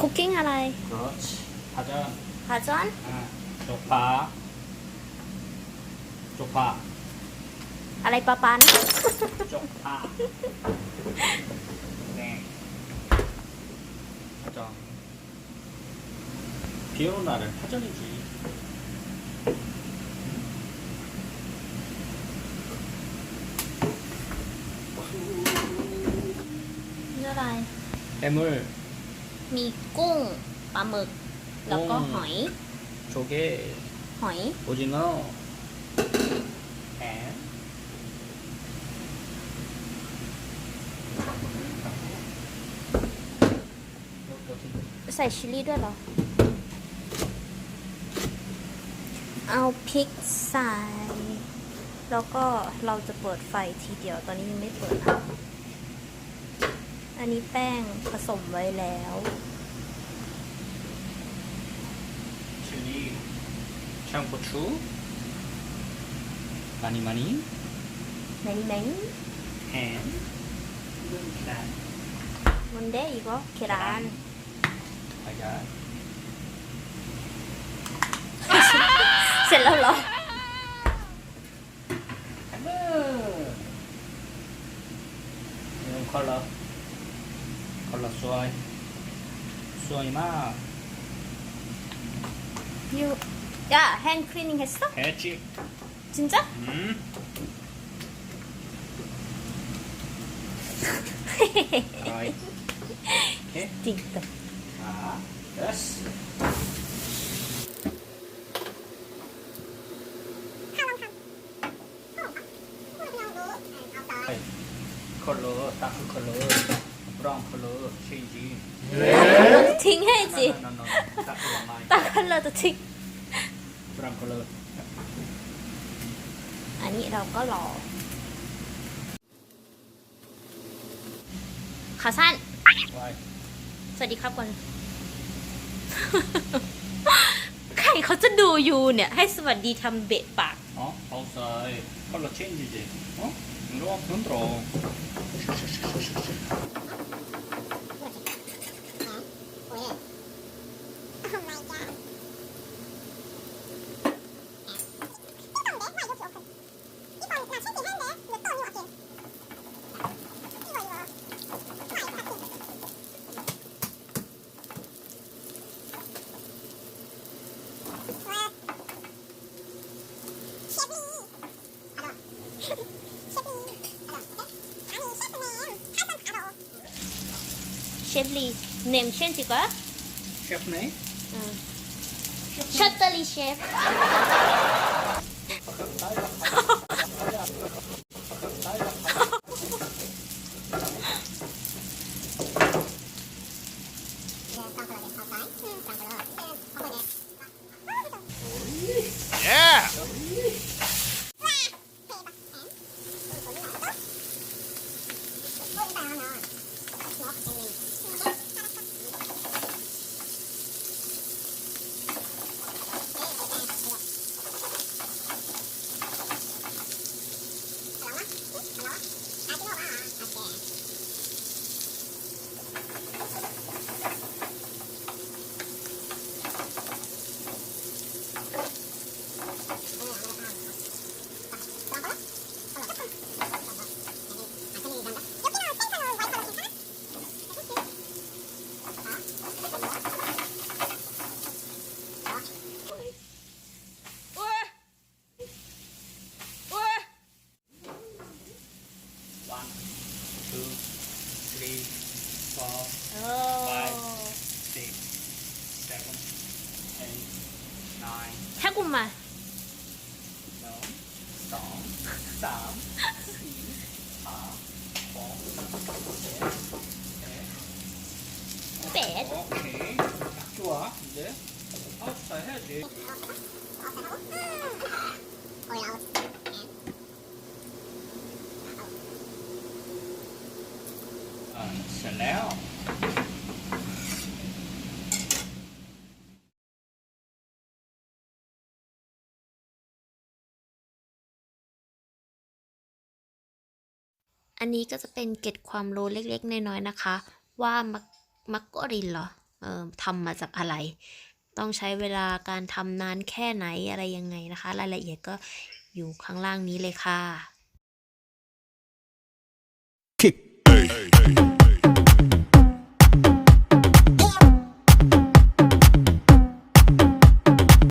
คุกกิ้งอะไร 그렇지. 파전. พาจอน 아, 쪽파. 쪽파. อะไรปะปานะ 쪽파. 네. 파전. 비 오는 날은 파전이지. นี่อะไร 해물, มีกุ้งปลาหมึก แล้วก็หอย โชเก้หอย โอริจินอลใส่ชิลลี่ด้วยเหรอ เอาพริกใส่ แล้วก็เราจะเปิดไฟทีเดียว ตอนนี้ยังไม่เปิดค่ะ อันนี้แป้งผสมไว้แล้วชื่อนี้ช่างปชูมานีมานีไหนีมานแฮมมันได้อีกเหรอเครานอาจารย์เสร็จแล้วเหรอ 컬러 쏘아요 쏘아 이마 야, 핸 클리닝 했어? 했지 진짜? 음. 아이. 오케이. 틱톡. 됐어. 컬러, 다크 컬러. wrong color changing ทิ้งให้จิ no no no no ตัดหัวไม้ตันเราจะทิ้ง wrong color อันนี้เราก็รอขาสั้นสวัสดีครับคน ใครเขาจะดูอยู่เนี่ย ให้สวัสดีทำเบะปาก อ๋อ outside color change จริงๆอ๋อมันรอบตรง Shebli, name siya, di ba? Chef na eh. Hmm. Chef. のあれをはあって 오. 태국말. 뺏. 오케이. 딱 좋아. 이제 아홉 살 해야지. 아, 잘 나요. อันนี้ก็จะเป็นเกร็ดความรู้เล็กๆ น้อยๆ นะคะ ว่ามักมักกรินเหรอเอ่อทำมาจากอะไร ต้องใช้เวลาการทำนานแค่ไหนอะไรยังไงนะคะ รายละเอียดก็อยู่ข้างล่างนี้เลยค่ะ